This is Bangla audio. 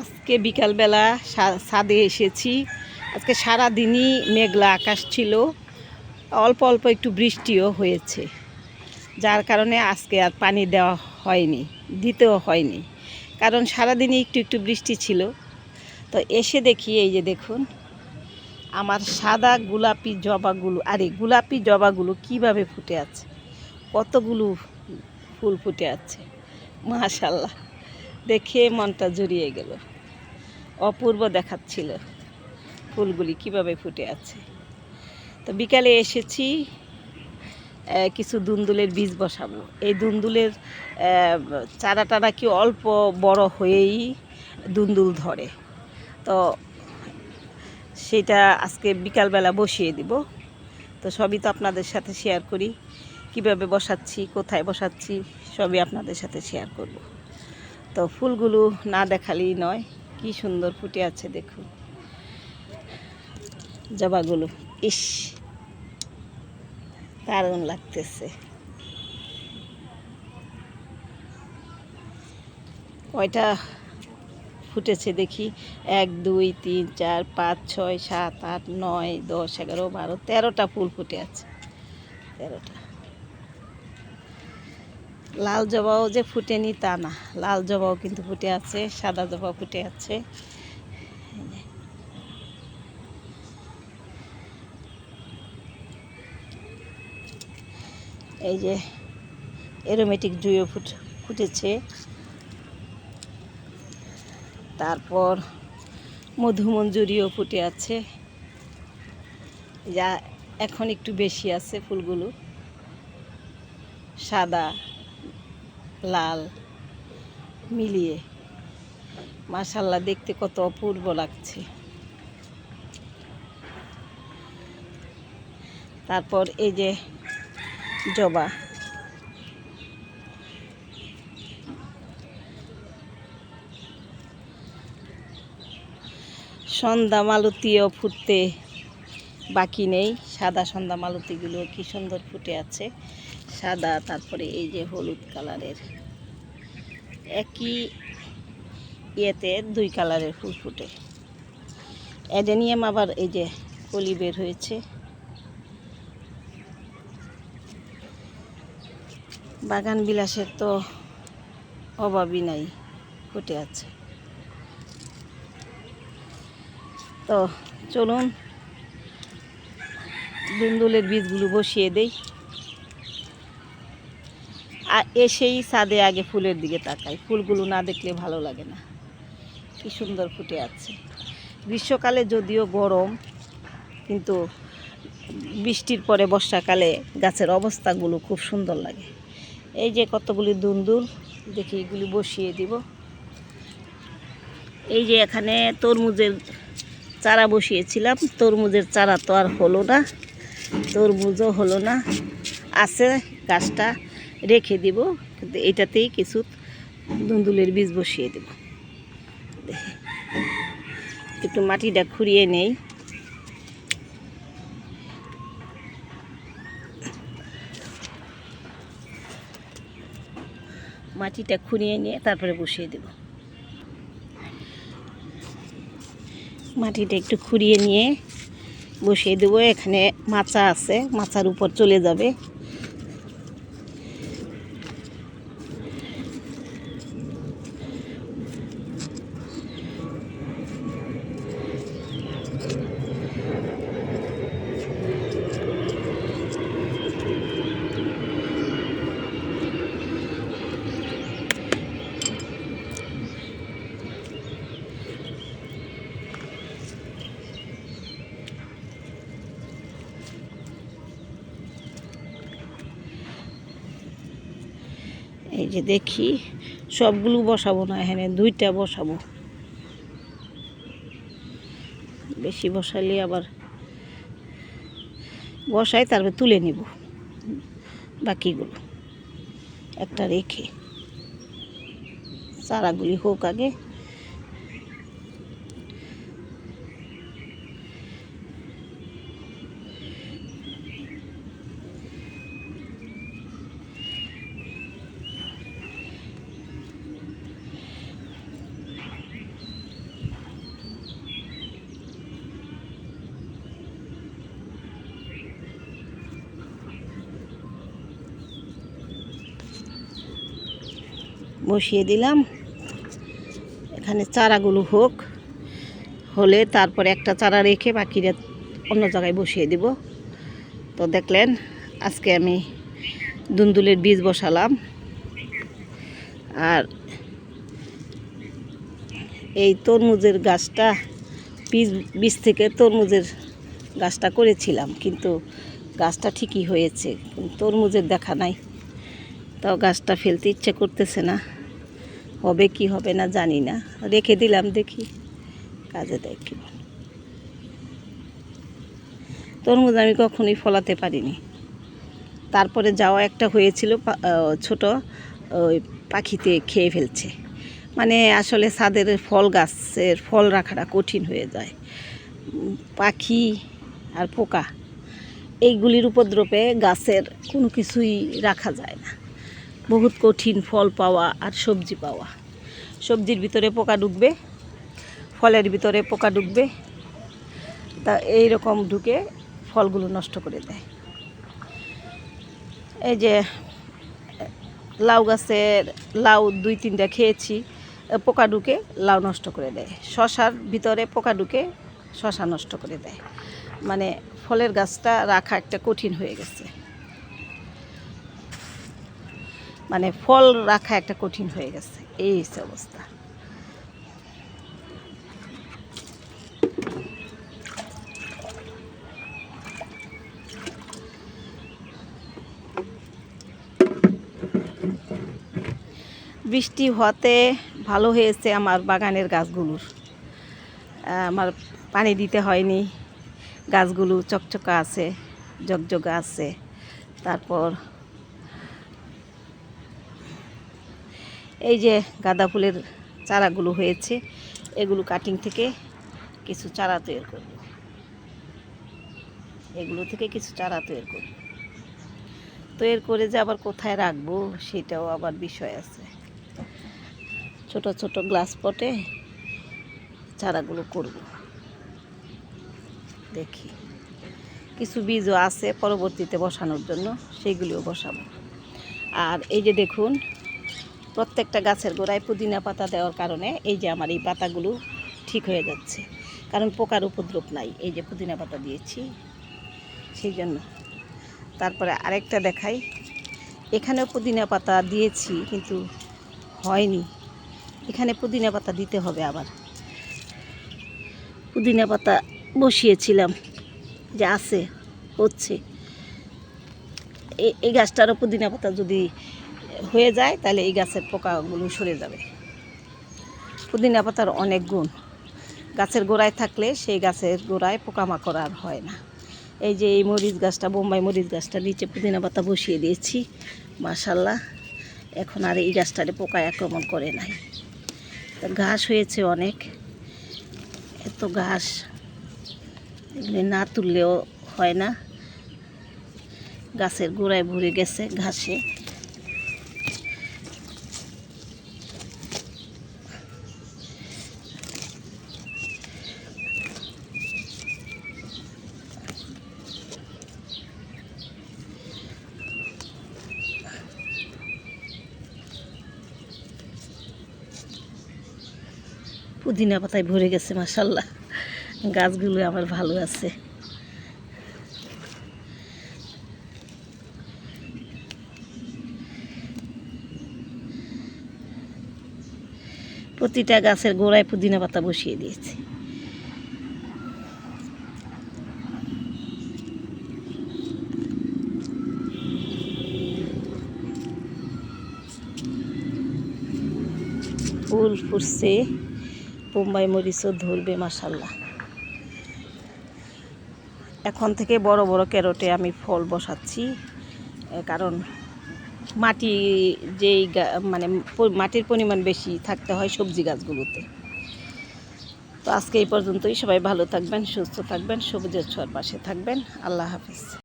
আজকে বিকালবেলা ছাদে এসেছি। আজকে সারা দিনই মেঘলা আকাশ ছিল। অল্প অল্প একটু বৃষ্টিও হয়েছে। যার কারণে আজকে আর পানি দেওয়া হয়নি, দিতেও হয়নি। কারণ সারাদিনই একটু একটু বৃষ্টি ছিল। তো এসে দেখি, এই যে দেখুন, আমার সাদা গোলাপি জবাগুলো, আরে গোলাপি জবাগুলো কীভাবে ফুটে আছে? কতগুলো ফুল ফুটে আছে? মাশাল্লাহ। দেখে মনটা জুড়িয়ে গেল। অপূর্ব দেখাচ্ছিল ফুলগুলি কীভাবে ফুটে আছে। তো বিকালে এসেছি কিছু দুন্দুলের বীজ বসাবো। এই দুন্দুলের আহ, চারাটা নাকি অল্প বড় হয়েই দুন্দুল ধরে। তো সেটা আজকে বিকালবেলা বসিয়ে দিব। তো সবই তো আপনাদের সাথে শেয়ার করি। কীভাবে বসাচ্ছি কোথায় বসাচ্ছি সবই আপনাদের সাথে শেয়ার করব। তো ফুলগুলো না দেখালেই নয়, কি সুন্দর ফুটে আছে দেখুন। জবাগুলো, ইস, দারুণ লাগতেছে। কয়টা ফুটেছে দেখি? এক, দুই, তিন, চার, পাঁচ, ছয়, সাত, আট, নয়, দশ, এগারো, বারো, তেরোটা ফুল ফুটে আছে। তেরোটা। লাল জবাও যে ফুটেনি তা না। লাল জবাও কিন্তু ফুটে আছে, সাদা জবা ফুটে আছে। এই যে এরোমেটিক জুঁয়ো ফুট, ফুটেছে। তারপর মধুমঞ্জুরিও ফুটে আছে। যা এখন একটু বেশি আছে ফুলগুলো। সাদা। লাল মিলিয়ে। মাশাল্লাহ, দেখতে কত অপূর্ব লাগছে। তারপর এই যে জবা। সন্ধ্যা মালতীও ফুটতে বাকি নেই। সাদা সন্ধ্যা মালতীগুলো কি সুন্দর ফুটে আছে। সাদা, তারপরে এই যে হলুদ কালারের। একই ইয়েতে দুই কালারের ফুল ফুটে। অ্যাডেনিয়াম আবার এই যে কলি বের হয়েছে। বাগান বিলাসের তো অভাবই নাই, ফুটে আছে। তো চলুন, দুন্দুলের বীজগুলো বসিয়ে দেই। এসেই ছাদে আগে ফুলের দিকে তাকাই। ফুলগুলো না দেখলে ভালো লাগে না। কি সুন্দর ফুটে আছে। গ্রীষ্মকালে যদিও গরম, কিন্তু বৃষ্টির পরে বর্ষাকালে গাছের অবস্থাগুলো খুব সুন্দর লাগে। এই যে কতগুলি দুন্দুল, দেখি এগুলি বসিয়ে দিব। এই যে এখানে তরমুজের চারা বসিয়েছিলাম। তরমুজের চারা তো আর হলো না, তরমুজও হলো না। আছে গাছটা রেখে দিব, কিন্তু এটাতেই কিছু দুন্দুলের বীজ বসিয়ে দেব। একটু মাটিটা খুঁড়িয়ে নেই। মাটিটা খুঁড়িয়ে নিয়ে তারপরে বসিয়ে দেব। মাটিটা একটু খুঁড়িয়ে নিয়ে বসিয়ে দেবো। এখানে মাচা আছে, মাচার উপর চলে যাবে। এই যে দেখি, সবগুলো বসাবো না এখানে, দুইটা বসাবো। বেশি বসালে আবার বসাই, তারপর তুলে নিব বাকিগুলো। একটা রেখে, চারাগুলি হোক আগে। বসিয়ে দিলাম। এখানে চারাগুলো হোক, হলে তারপরে একটা চারা রেখে বাকিরা অন্য জায়গায় বসিয়ে দিব। তো দেখলেন, আজকে আমি দুন্দুলের বীজ বসালাম। আর এই তরমুজের গাছটা, বীজ বীজ থেকে তরমুজের গাছটা করেছিলাম, কিন্তু গাছটা ঠিকই হয়েছে, তরমুজের দেখা নাই। তাও গাছটা ফেলতে ইচ্ছে করতেছে না। হবে কি হবে না জানি না। রেখে দিলাম দেখি, কাজে দেয় কি বল। তরমুজ আমি কখনোই ফলাতে পারিনি। তারপরে যাওয়া একটা হয়েছিল ছোট, ওই পাখিতে খেয়ে ফেলছে। মানে আসলে ছাদের ফল গাছের ফল রাখাটা কঠিন হয়ে যায়। পাখি আর পোকা, এইগুলির উপদ্রবে গাছের কোনো কিছুই রাখা যায় না। বহুত কঠিন ফল পাওয়া আর সবজি পাওয়া। সবজির ভিতরে পোকা ঢুকবে, ফলের ভিতরে পোকা ঢুকবে, তা এই রকম ঢুকে ফলগুলো নষ্ট করে দেয়। এই যে লাউ গাছের লাউ দুই তিনটা খেয়েছি পোকা ঢুকে লাউ নষ্ট করে দেয়। শশার ভিতরে পোকা ঢুকে শশা নষ্ট করে দেয়। মানে ফলের গাছটা রাখা একটা কঠিন হয়ে গেছে। মানে ফল রাখা একটা কঠিন হয়ে গেছে। এই অবস্থা। বৃষ্টি হতে ভালো হয়েছে আমার বাগানের গাছগুলোর। আমার পানি দিতে হয়নি। গাছগুলো চকচকা আছে জকজকা আছে। তারপর এই যে গাঁদা ফুলের চারাগুলো হয়েছে, এগুলো কাটিং থেকে কিছু চারা তৈরি করব। এগুলো থেকে কিছু চারা তৈরি করব। তৈরি করে যে আবার কোথায় রাখব সেটাও আবার বিষয় আছে। ছোট ছোট গ্লাস পটে চারাগুলো করব। দেখি। কিছু বীজও আছে পরবর্তীতে বসানোর জন্য সেইগুলিও বসাবো। আর এই যে দেখুন প্রত্যেকটা গাছের গোড়ায় পুদিনা পাতা দেওয়ার কারণে এই যে আমার এই পাতাগুলো ঠিক হয়ে যাচ্ছে। কারণ পোকার উপদ্রব নাই, এই যে পুদিনা পাতা দিয়েছি। সেই জন্য। তারপরে আরেকটা দেখাই। এখানেও পুদিনা পাতা দিয়েছি, কিন্তু হয়নি। এখানে পুদিনা পাতা দিতে হবে আবার। পুদিনা পাতা বসিয়েছিলাম, যে আছে, হচ্ছে। এই গাছটারও পুদিনা পাতা যদি হয়ে যায়, তাহলে এই গাছের পোকাগুলো সরে যাবে। পুদিনা পাতার অনেক গুণ। গাছের গোড়ায় থাকলে সেই গাছের গোড়ায় পোকামাকড় আর হয় না। এই যে এই মরিচ গাছটা, বোম্বাই মরিচ গাছটা, নিচে পুদিনা পাতা বসিয়ে দিয়েছি, মাশাল্লাহ। এখন আর এই গাছটারে পোকায় আক্রমণ করে নাই। তা ঘাস হয়েছে অনেক। এত ঘাস এগুলি না তুললেও হয় না। গাছের গোড়ায় ভরে গেছে ঘাসে। পুদিনা পাতায় ভরে গেছে মাসাল্লাহ গাছগুলো আমার ভালো আছে। প্রতিটা গাছের গোড়ায় পুদিনা পাতা বসিয়ে দিয়েছি। ফুল ফুটছে। বোম্বাই মরিচও ধরবে মাসাল্লাহ এখন থেকে বড় বড় ক্যারোটে আমি ফল বসাচ্ছি কারণ মাটি যেই মানে মাটির পরিমাণ বেশি থাকতে হয় সবজি গাছগুলোতে। তো আজকে এই পর্যন্তই, সবাই ভালো থাকবেন, সুস্থ থাকবেন, সবুজের ছোঁয়ার পাশে থাকবেন। আল্লাহ হাফিজ।